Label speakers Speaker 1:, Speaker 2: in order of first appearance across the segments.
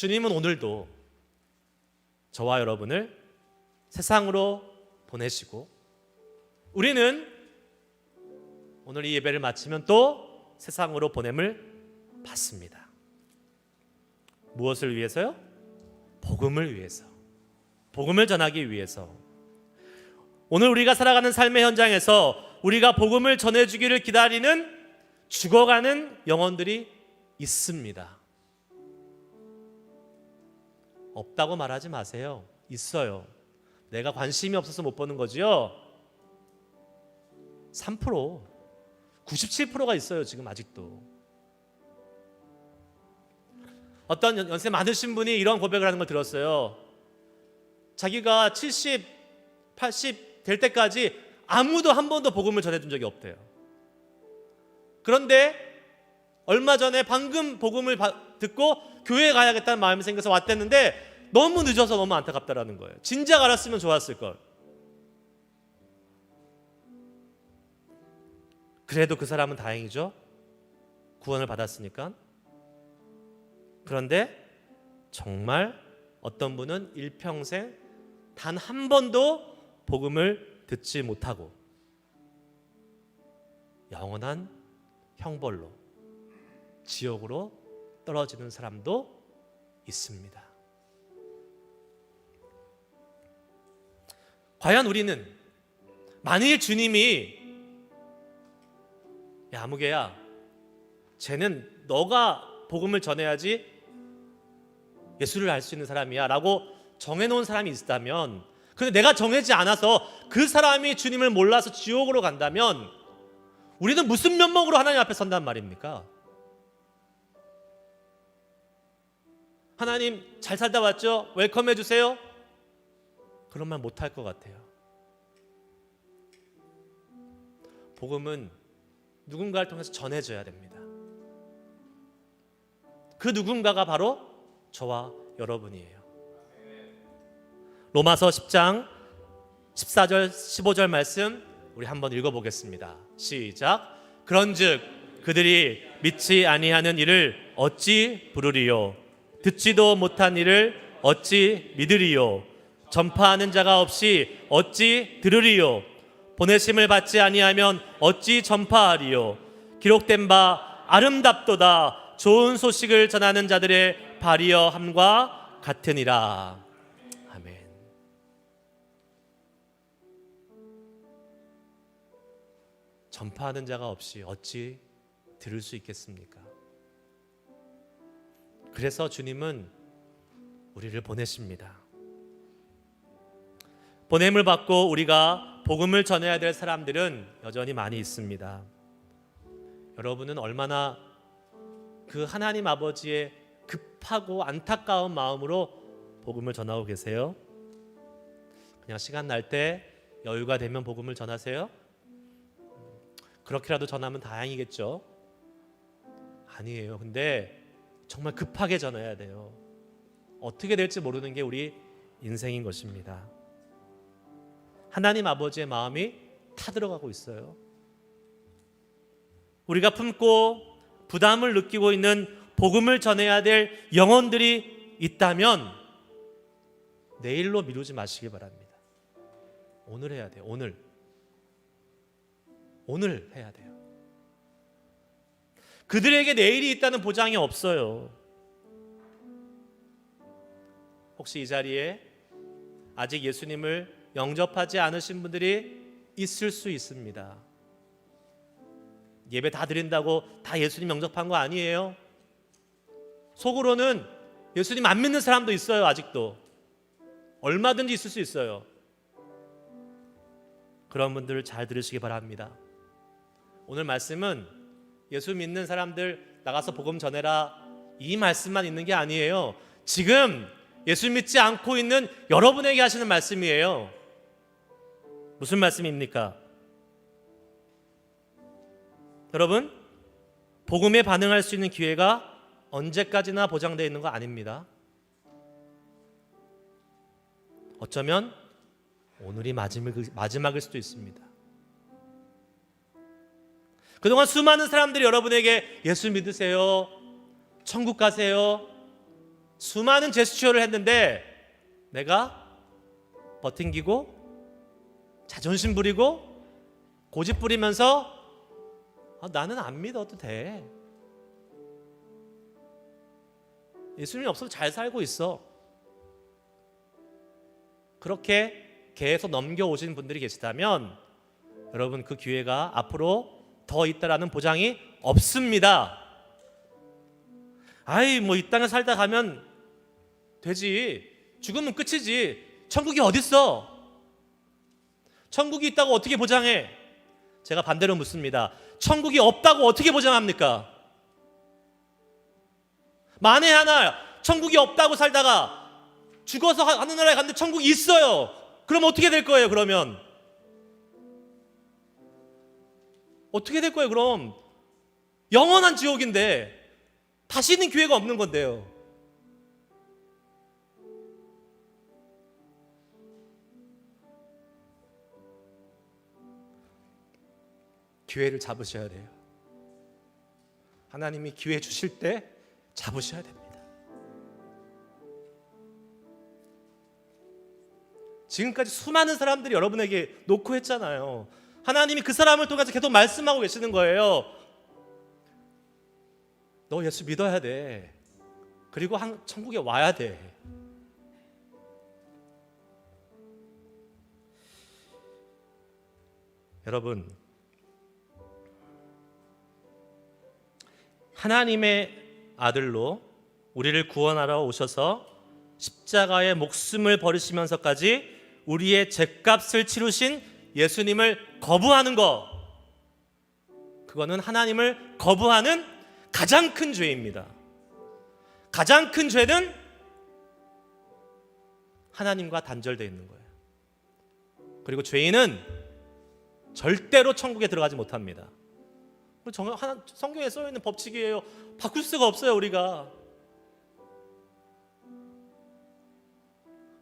Speaker 1: 주님은 오늘도 저와 여러분을 세상으로 보내시고 우리는 오늘 이 예배를 마치면 또 세상으로 보냄을 받습니다. 무엇을 위해서요? 복음을 위해서. 복음을 전하기 위해서. 오늘 우리가 살아가는 삶의 현장에서 우리가 복음을 전해주기를 기다리는 죽어가는 영혼들이 있습니다. 없다고 말하지 마세요. 있어요. 내가 관심이 없어서 못 보는 거지요. 3% 97%가 있어요. 지금 아직도. 어떤 연- 연세 많으신 분이 이런 고백을 하는 걸 들었어요. 자기가 70, 80 될 때까지 아무도 한 번도 복음을 전해준 적이 없대요. 그런데 얼마 전에 방금 복음을 바- 듣고 교회에 가야겠다는 마음이 생겨서 왔댔는데 너무 늦어서 너무 안타깝다라는 거예요. 진작 알았으면 좋았을 걸. 그래도 그 사람은 다행이죠. 구원을 받았으니까. 그런데 정말 어떤 분은 일평생 단 한 번도 복음을 듣지 못하고 영원한 형벌로 지옥으로 떨어지는 사람도 있습니다. 과연 우리는 만일 주님이 야 아무개야 쟤는 너가 복음을 전해야지 예수를 알 수 있는 사람이야라고 정해놓은 사람이 있다면 근데 내가 정하지 않아서 그 사람이 주님을 몰라서 지옥으로 간다면 우리는 무슨 면목으로 하나님 앞에 선단 말입니까? 하나님 잘 살다 왔죠? 웰컴 해 주세요. 그런 말 못할 것 같아요. 복음은 누군가를 통해서 전해져야 됩니다. 그 누군가가 바로 저와 여러분이에요. 로마서 10장 14절 15절 말씀 우리 한번 읽어 보겠습니다. 시작. 그런즉 그들이 믿지 아니하는 일을 어찌 부르리요 듣지도 못한 일을 어찌 믿으리요? 전파하는 자가 없이 어찌 들으리요? 보내심을 받지 아니하면 어찌 전파하리요? 기록된 바 아름답도다. 좋은 소식을 전하는 자들의 발이여 함과 같으니라. 아멘. 전파하는 자가 없이 어찌 들을 수 있겠습니까? 그래서 주님은 우리를 보내십니다. 보냄을 받고 우리가 복음을 전해야 될 사람들은 여전히 많이 있습니다. 여러분은 얼마나 그 하나님 아버지의 급하고 안타까운 마음으로 복음을 전하고 계세요? 그냥 시간 날 때 여유가 되면 복음을 전하세요? 그렇게라도 전하면 다행이겠죠. 아니에요. 근데 정말 급하게 전해야 돼요. 어떻게 될지 모르는 게 우리 인생인 것입니다. 하나님 아버지의 마음이 타들어가고 있어요. 우리가 품고 부담을 느끼고 있는 복음을 전해야 될 영혼들이 있다면 내일로 미루지 마시기 바랍니다. 오늘 해야 돼요. 오늘. 오늘 해야 돼요. 그들에게 내일이 있다는 보장이 없어요. 혹시 이 자리에 아직 예수님을 영접하지 않으신 분들이 있을 수 있습니다. 예배 다 드린다고 다 예수님 영접한 거 아니에요. 속으로는 예수님 안 믿는 사람도 있어요, 아직도. 얼마든지 있을 수 있어요. 그런 분들을 잘 들으시기 바랍니다. 오늘 말씀은 예수 믿는 사람들 나가서 복음 전해라 이 말씀만 있는 게 아니에요. 지금 예수 믿지 않고 있는 여러분에게 하시는 말씀이에요. 무슨 말씀입니까? 여러분, 복음에 반응할 수 있는 기회가 언제까지나 보장되어 있는 거 아닙니다. 어쩌면 오늘이 마지막일, 수도 있습니다. 그동안 수많은 사람들이 여러분에게 예수 믿으세요. 천국 가세요. 수많은 제스처를 했는데 내가 버팅기고 자존심 부리고 고집 부리면서 아, 나는 안 믿어도 돼. 예수님이 없어도 잘 살고 있어. 그렇게 계속 넘겨오신 분들이 계시다면 여러분 그 기회가 앞으로 더 있다라는 보장이 없습니다. 아이 뭐 이 땅에 살다 가면 되지. 죽으면 끝이지. 천국이 어딨어? 천국이 있다고 어떻게 보장해? 제가 반대로 묻습니다. 천국이 없다고 어떻게 보장합니까? 만에 하나 천국이 없다고 살다가 죽어서 하- 하늘나라에 갔는데 천국이 있어요. 그럼 어떻게 될 거예요? 그러면 어떻게 될 거예요? 그럼 영원한 지옥인데 다시는 기회가 없는 건데요. 기회를 잡으셔야 돼요. 하나님이 기회 주실 때 잡으셔야 됩니다. 지금까지 수많은 사람들이 여러분에게 놓고 했잖아요. 하나님이 그 사람을 통해서 계속 말씀하고 계시는 거예요. 너 예수 믿어야 돼. 그리고 한, 천국에 와야 돼. 여러분, 하나님의 아들로 우리를 구원하러 오셔서 십자가의 목숨을 버리시면서까지 우리의 죄값을 치르신 예수님을 거부하는 것 그거는 하나님을 거부하는 가장 큰 죄입니다. 가장 큰 죄는 하나님과 단절되어 있는 거예요. 그리고 죄인은 절대로 천국에 들어가지 못합니다. 성경에 써 있는 법칙이에요. 바꿀 수가 없어요, 우리가.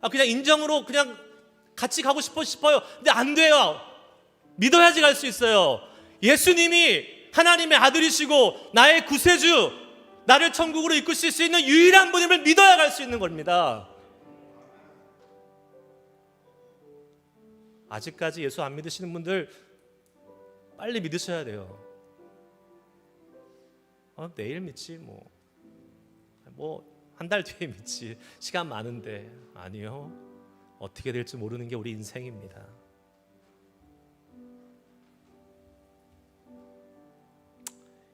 Speaker 1: 아, 그냥 인정으로 그냥 같이 가고 싶어 싶어요. 근데 안 돼요. 믿어야지 갈 수 있어요. 예수님이 하나님의 아들이시고 나의 구세주, 나를 천국으로 이끄실 수 있는 유일한 분임을 믿어야 갈 수 있는 겁니다. 아직까지 예수 안 믿으시는 분들 빨리 믿으셔야 돼요. 어, 내일 믿지 뭐. 뭐 한 달 뒤에 믿지. 시간 많은데 아니요. 어떻게 될지 모르는 게 우리 인생입니다.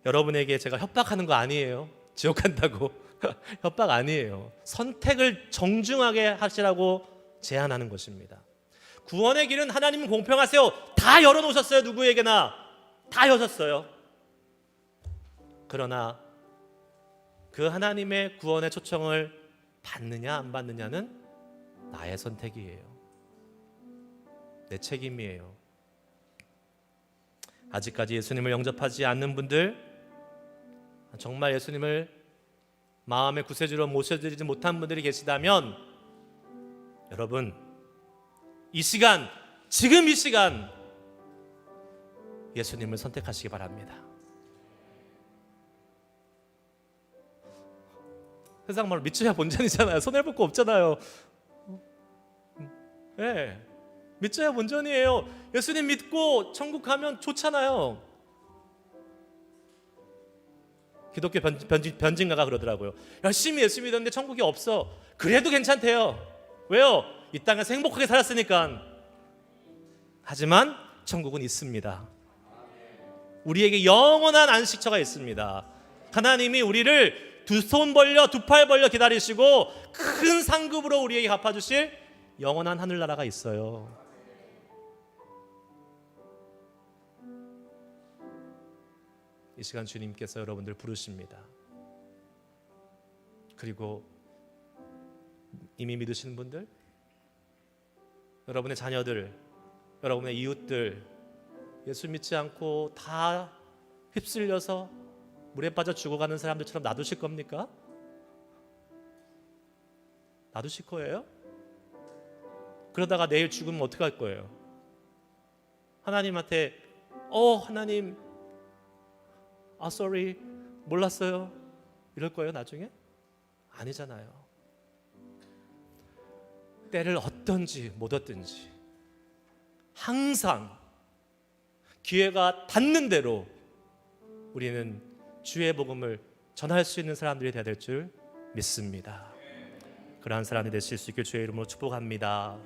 Speaker 1: 여러분에게 제가 협박하는 거 아니에요. 지옥 간다고. 협박 아니에요. 선택을 정중하게 하시라고 제안하는 것입니다. 구원의 길은 하나님 공평하세요. 다 열어놓으셨어요. 누구에게나. 다 여셨어요. 그러나 그 하나님의 구원의 초청을 받느냐 안 받느냐는 나의 선택이에요. 내 책임이에요. 아직까지 예수님을 영접하지 않는 분들 정말 예수님을 마음의 구세주로 모셔드리지 못한 분들이 계시다면 여러분 이 시간 지금 이 시간 예수님을 선택하시기 바랍니다. 세상 말로 믿져야 본전이잖아요. 손해 볼 거 없잖아요. 예. 네. 믿져야 본전이에요. 예수님 믿고 천국 가면 좋잖아요. 기독교 변, 변진, 변진가가 그러더라고요. 열심히 예수 믿었는데 천국이 없어. 그래도 괜찮대요. 왜요? 이 땅에서 행복하게 살았으니까. 하지만 천국은 있습니다. 우리에게 영원한 안식처가 있습니다. 하나님이 우리를 두 손 벌려 두 팔 벌려 기다리시고 큰 상급으로 우리에게 갚아주실 영원한 하늘나라가 있어요. 이 시간 주님께서 여러분들 부르십니다. 그리고 이미 믿으시는 분들, 여러분의 자녀들, 여러분의 이웃들, 예수 믿지 않고 다 휩쓸려서 물에 빠져 죽어가는 사람들처럼 놔두실 겁니까? 놔두실 거예요? 그러다가 내일 죽으면 어떻게 할 거예요? 하나님한테 어 하나님 아 sorry 몰랐어요 이럴 거예요 나중에? 아니잖아요 때를 얻든지 못 얻든지 항상 기회가 닿는 대로 우리는 주의 복음을 전할 수 있는 사람들이 되어야 될 줄 믿습니다. 그러한 사람이 되실 수 있길 주의 이름으로 축복합니다.